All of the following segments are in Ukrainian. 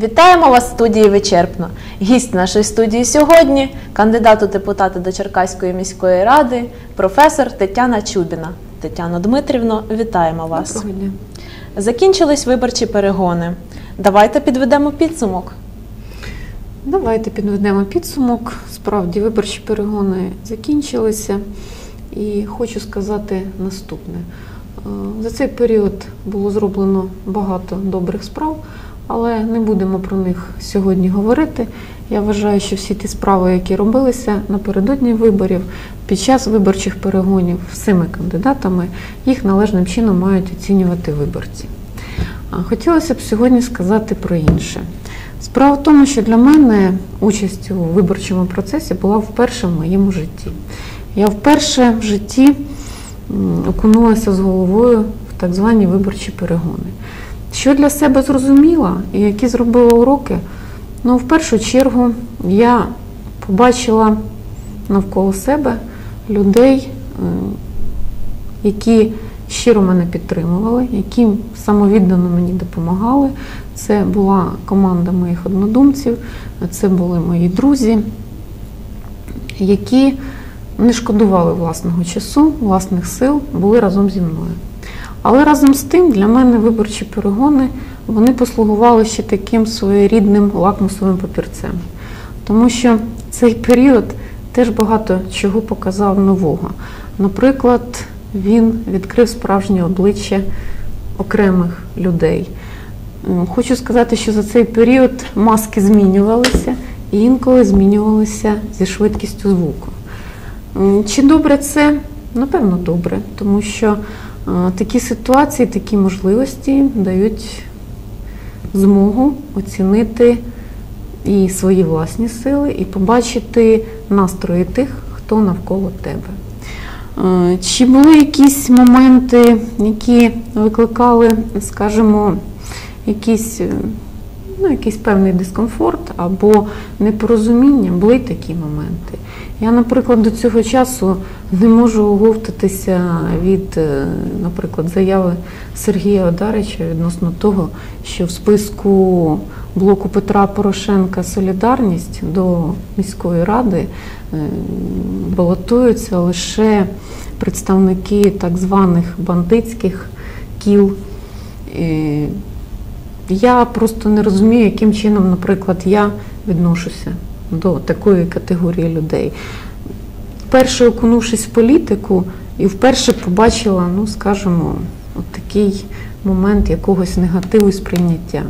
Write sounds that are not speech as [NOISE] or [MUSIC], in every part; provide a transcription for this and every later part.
Вітаємо вас в студії вичерпно. Гість нашої студії сьогодні кандидат у депутати до Черкаської міської ради, професор Тетяна Чубіна. Тетяно Дмитрівно, вітаємо вас. Доброго дня. Закінчились виборчі перегони. Давайте підведемо підсумок. Давайте підведемо підсумок. Справді виборчі перегони закінчилися. І хочу сказати наступне. Е, За цей період було зроблено багато добрих справ, але не будемо про них сьогодні говорити. Я вважаю, що всі ті справи, які робилися напередодні виборів, під час виборчих перегонів всіми кандидатами, їх належним чином мають оцінювати виборці. Хотілося б сьогодні сказати про інше. Справа в тому, що для мене участь у виборчому процесі була вперше в моєму житті. Я вперше в житті окунулася з головою в так звані виборчі перегони. Що для себе зрозуміла і які зробила уроки, ну, в першу чергу я побачила навколо себе людей, е, які щиро мене підтримували, які самовіддано мені допомагали. Це була команда моїх однодумців, це були мої друзі, які не шкодували власного часу, власних сил, були разом зі мною. Але разом з тим для мене виборчі перегони вони послугували ще таким своєрідним лакмусовим папірцем. Тому що цей період теж багато чого показав нового. Наприклад, він відкрив справжнє обличчя окремих людей. Хочу сказати, що за цей період маски змінювалися і інколи змінювалися зі швидкістю звуку. Чи добре це? Напевно, добре, тому що такі ситуації, такі можливості дають змогу оцінити і свої власні сили, і побачити настрої тих, хто навколо тебе. Е, Чи були якісь моменти, які викликали, скажімо, якийсь, е, ну, якийсь певний дискомфорт або непорозуміння? Були такі моменти. Я, наприклад, до цього часу не можу оговтатися від, е, наприклад, заяви Сергія Одарича відносно того, що в списку блоку Петра Порошенка Солідарність до міської ради е, балотуються лише представники так званих бандитських кіл. Я просто не розумію, яким чином, наприклад, я відношуся до такої категорії людей. Вперше окунувшись в політику, і вперше побачила, ну скажімо, от такий момент якогось негативу сприйняття.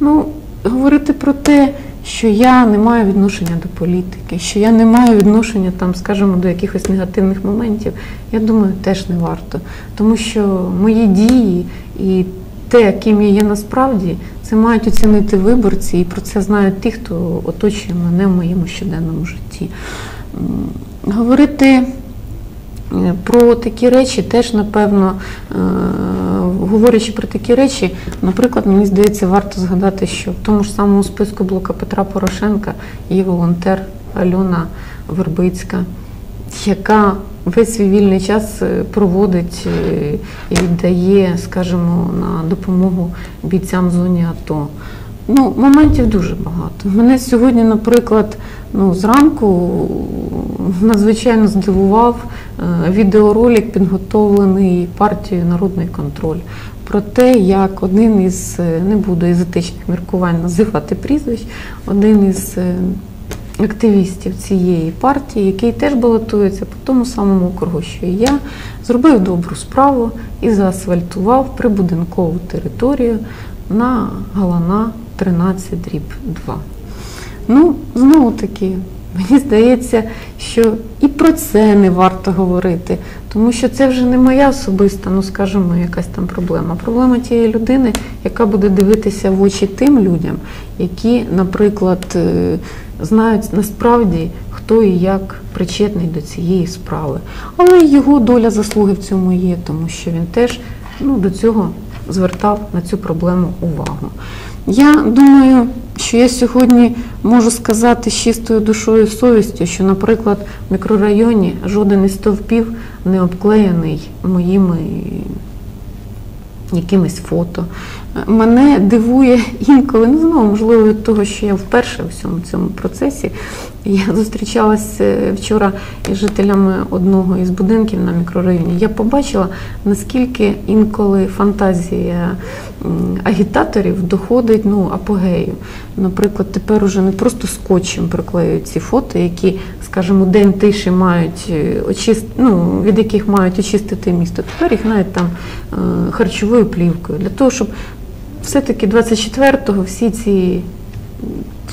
Ну, говорити про те, що я не маю відношення до політики, що я не маю відношення там, скажімо, до якихось негативних моментів, я думаю, теж не варто. Тому що мої дії і те, ким я є насправді, це мають оцінити виборці, і про це знають ті, хто оточує мене в моєму щоденному житті. Говорити е, про такі речі теж, напевно, е, говорячи про такі речі, наприклад, мені здається, варто згадати, що в тому ж самому списку блока Петра Порошенка є волонтер Альона Вербицька, яка весь свій вільний час е, проводить е, і віддає, скажімо, на допомогу бійцям зоні АТО. Ну, моментів дуже багато. Мене сьогодні, наприклад, ну, зранку надзвичайно здивував е, відеоролик, підготовлений партією Народний контроль. Про те, як один із, не буду із міркувань називати прізвищ, один із активістів цієї партії, який теж балотується по тому самому округу, що і я, зробив добру справу і заасфальтував прибудинкову територію на Галана 13 дріб 2. Ну, знову таки, мені здається, що і про це не варто говорити, тому що це вже не моя особиста, ну скажімо, якась там проблема. Проблема тієї людини, яка буде дивитися в очі тим людям, які, наприклад, е, знають насправді, хто і як причетний до цієї справи. Але його доля заслуги в цьому є, тому що він теж ну, до цього звертав на цю проблему увагу. Я думаю, що я сьогодні можу сказати з чистою душою і совістю, що, наприклад, в мікрорайоні жоден із стовпів не обклеєний моїми якимись фото. Мене дивує інколи, ну знову можливо від того, що я вперше в цьому цьому процесі. Я зустрічалася вчора із жителями одного із будинків на мікрорайоні. Я побачила, наскільки інколи фантазія агітаторів доходить ну, апогею. Наприклад, тепер уже не просто скотчем приклеюють ці фото, які, скажімо, день тиші мають е, очист... ну, від яких мають очистити місто. Тепер їх навіть там е, харчовою плівкою для того, щоб все-таки 24-го всі ці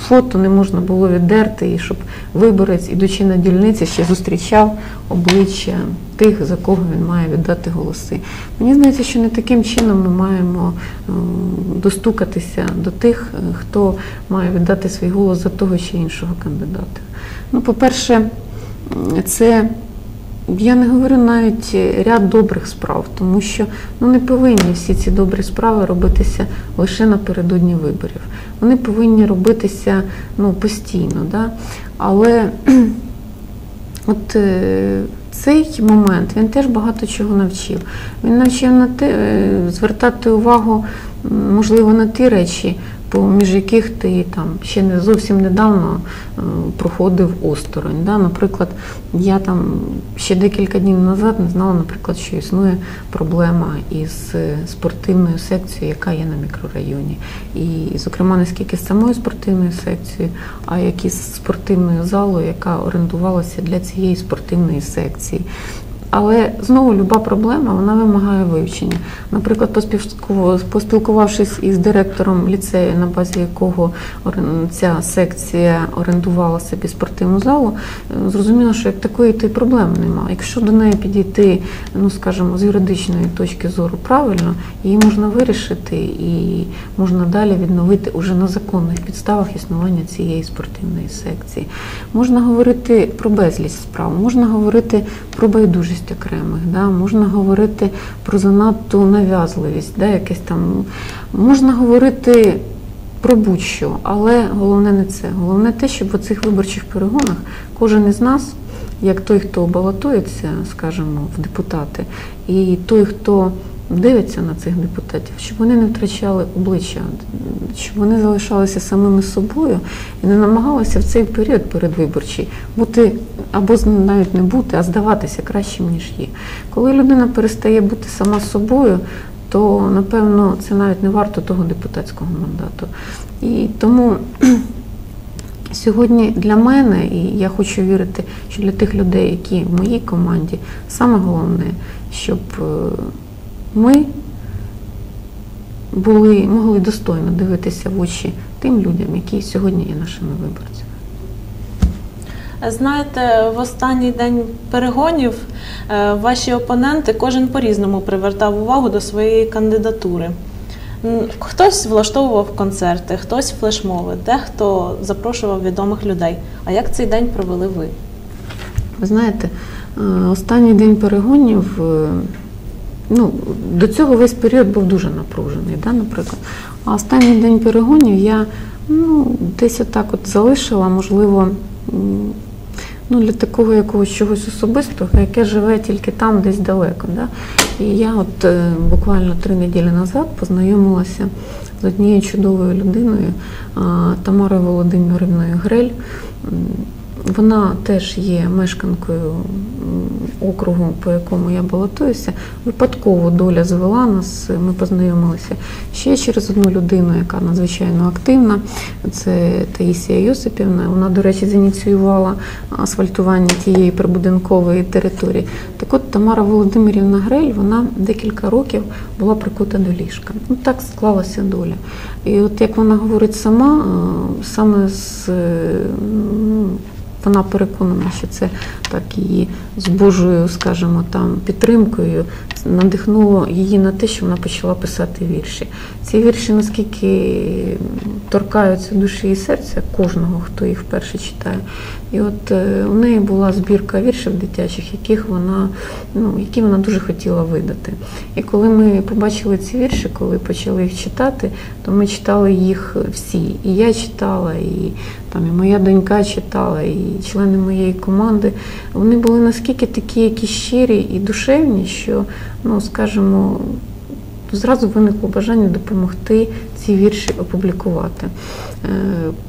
фото не можна було віддерти, і щоб виборець, ідучи на дільниці, ще зустрічав обличчя тих, за кого він має віддати голоси. Мені здається, що не таким чином ми маємо ем, достукатися до тих, е, хто має віддати свій голос за того чи іншого кандидата. Ну, по-перше, це я не говорю навіть ряд добрих справ, тому що ну, не повинні всі ці добрі справи робитися лише напередодні виборів. Вони повинні робитися ну, постійно. Да? Але [CLEARS THROAT] от е, цей момент він теж багато чого навчив. Він навчив на те, е, звертати увагу, можливо, на ті речі, поміж яких ти там ще не зовсім недавно е, проходив осторонь. Да? Наприклад, я там ще декілька днів назад не знала, наприклад, що існує проблема із е, спортивною секцією, яка є на мікрорайоні. І, зокрема, не скільки з самою спортивною секцією, а як з спортивною залою, яка орендувалася для цієї спортивної секції. Але знову люба проблема вона вимагає вивчення. Наприклад, поспілку- поспілкувавшись із директором ліцею, на базі якого ця секція орендувала собі спортивну залу, зрозуміло, що як такої й проблеми немає. Якщо до неї підійти, ну скажімо, з юридичної точки зору правильно, її можна вирішити і можна далі відновити уже на законних підставах існування цієї спортивної секції. Можна говорити про безліч справ, можна говорити про байдужість окремих, да? можна говорити про занадту нав'язливість, да? якесь там можна говорити про будь-що, але головне не це. Головне те, щоб у цих виборчих перегонах кожен із нас, як той, хто балотується, скажімо, в депутати, і той, хто дивиться на цих депутатів, щоб вони не втрачали обличчя, щоб вони залишалися самими собою і не намагалися в цей період передвиборчий бути або навіть не бути, а здаватися кращим, ніж є. Коли людина перестає бути сама собою, то напевно це навіть не варто того депутатського мандату. І тому [CLEARS THROAT] Сьогодні для мене, і я хочу вірити, що для тих людей, які в моїй команді, саме головне, щоб е, ми були, могли достойно дивитися в очі тим людям, які сьогодні є нашими виборцями. Знаєте, в останній день перегонів е, ваші опоненти кожен по-різному привертав увагу до своєї кандидатури. Хтось влаштовував концерти, хтось флешмови, дехто запрошував відомих людей. А як цей день провели ви? Ви знаєте, е, останній день перегонів, е, ну, до цього весь період був дуже напружений, да, наприклад. А останній день перегонів я ну, десь отак от залишила, можливо, ну, для такого якогось чогось особистого, яке живе тільки там, десь далеко. Да? І я от е, буквально три неділі назад познайомилася з однією чудовою людиною а, Тамарою Володимирівною Грель. Вона теж є мешканкою округу, по якому я балотуюся. Випадково доля звела нас, ми познайомилися ще через одну людину, яка надзвичайно активна. Це Таїсія Йосипівна. Вона, до речі, зініціювала асфальтування тієї прибудинкової території. Так от Тамара Володимирівна Грель, вона декілька років була прикута до ліжка. Ну так склалася доля. І от як вона говорить сама, е, саме з е, ну, вона переконана, що це так її з Божою, скажімо, там підтримкою надихнуло її на те, що вона почала писати вірші. Ці вірші наскільки торкаються душі і серця кожного, хто їх вперше читає. І от е, у неї була збірка віршів дитячих, яких вона, ну, які вона дуже хотіла видати. І коли ми побачили ці вірші, коли почали їх читати, то ми читали їх всі. І я читала, і там і моя донька читала, і члени моєї команди. Вони були наскільки такі, які щирі і душевні, що, ну скажімо, зразу виникло бажання допомогти ці вірші опублікувати. Е,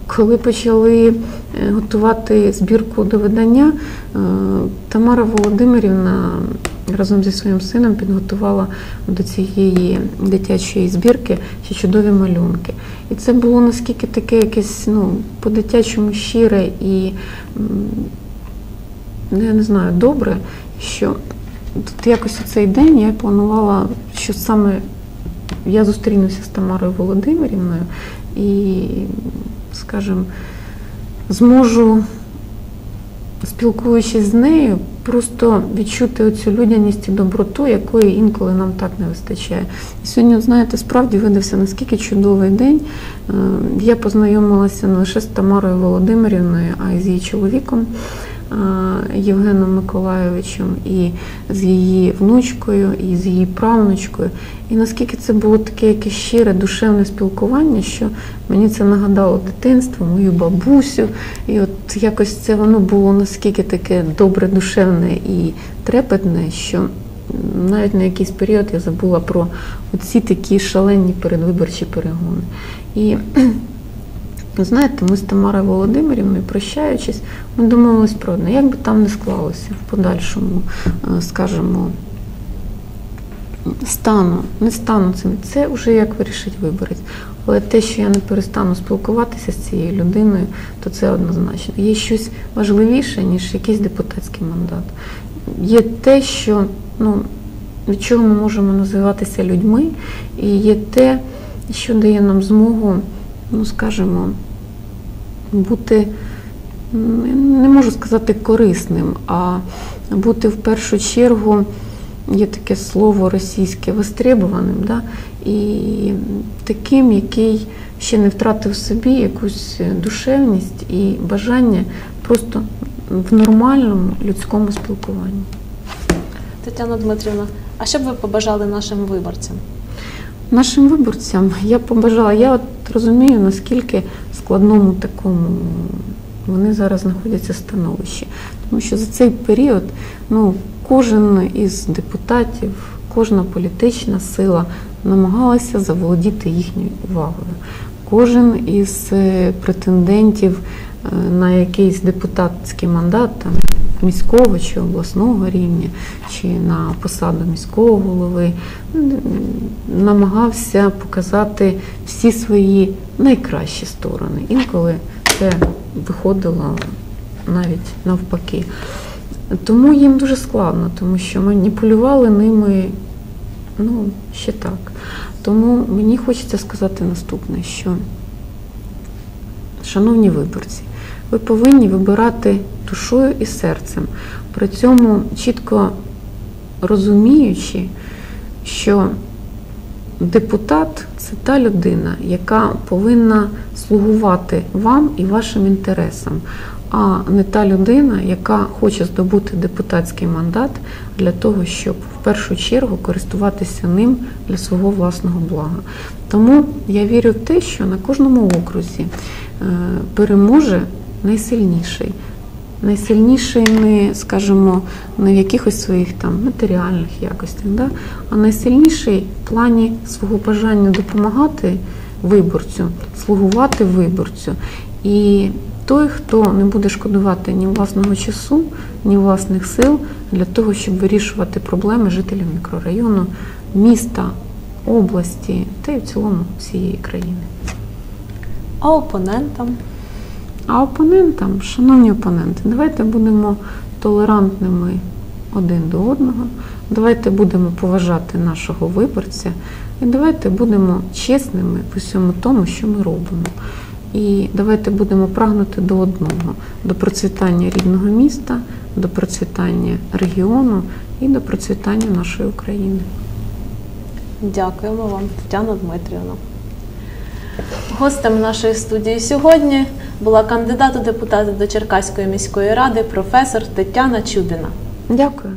Коли почали е, готувати збірку до видання, е, Тамара Володимирівна разом зі своїм сином підготувала до цієї дитячої збірки ще чудові малюнки. І це було наскільки таке якесь ну, по-дитячому щире і я не знаю, добре, що тут якось у цей день я планувала, що саме я зустрінуся з Тамарою Володимирівною і, скажімо, зможу, спілкуючись з нею, просто відчути оцю людяність і доброту, якої інколи нам так не вистачає. І сьогодні, знаєте, справді видався наскільки чудовий день. Е, Я познайомилася не лише з Тамарою Володимирівною, а й з її чоловіком. Е, Євгеном Миколайовичем, і з її внучкою, і з її правнучкою. І наскільки це було таке якесь щире душевне спілкування, що мені це нагадало дитинство, мою бабусю. І от якось це воно було наскільки таке добре, душевне і трепетне, що навіть на якийсь період я забула про оці такі шалені передвиборчі перегони. І ви знаєте, ми з Тамарою Володимирівною, прощаючись, ми домовились про одне, як би там не склалося в подальшому, е, скажімо, стану, не стану цим. Це вже як вирішить виборець. Але те, що я не перестану спілкуватися з цією людиною, то це однозначно. Є щось важливіше, ніж якийсь депутатський мандат. Є те, що ну, від чого ми можемо називатися людьми, і є те, що дає нам змогу, ну скажімо, бути не можу сказати корисним, а бути в першу чергу, є таке слово російське востребованим, да? і таким, який ще не втратив собі якусь душевність і бажання просто в нормальному людському спілкуванні. Тетяна Дмитрівна, а що б ви побажали нашим виборцям? Нашим виборцям я побажала, я от розумію, наскільки складному такому вони зараз знаходяться становищі. Тому що за цей період ну, кожен із депутатів, кожна політична сила намагалася заволодіти їхньою увагою. Кожен із е, претендентів е, на якийсь депутатський мандат, там, міського чи обласного рівня, чи на посаду міського голови, намагався показати всі свої найкращі сторони. Інколи це виходило навіть навпаки. Тому їм дуже складно, тому що маніпулювали ними ну, ще так. Тому мені хочеться сказати наступне, що, шановні виборці, ви повинні вибирати душою і серцем, при цьому чітко розуміючи, що депутат це та людина, яка повинна слугувати вам і вашим інтересам, а не та людина, яка хоче здобути депутатський мандат для того, щоб в першу чергу користуватися ним для свого власного блага. Тому я вірю в те, що на кожному окрузі е, переможе найсильніший. Найсильніший не, скажімо, не в якихось своїх там матеріальних якостях, да? а найсильніший в плані свого бажання допомагати виборцю, слугувати виборцю. І той, хто не буде шкодувати ні власного часу, ні власних сил для того, щоб вирішувати проблеми жителів мікрорайону, міста, області та й в цілому всієї країни. А опонентам? А опонентам, шановні опоненти, давайте будемо толерантними один до одного, давайте будемо поважати нашого виборця і давайте будемо чесними в усьому тому, що ми робимо. І давайте будемо прагнути до одного: до процвітання рідного міста, до процвітання регіону і до процвітання нашої України. Дякуємо вам, Тетяна Дмитрівна. Гостем нашої студії сьогодні була кандидат у депутати до Черкаської міської ради, професор Тетяна Чубіна. Дякую.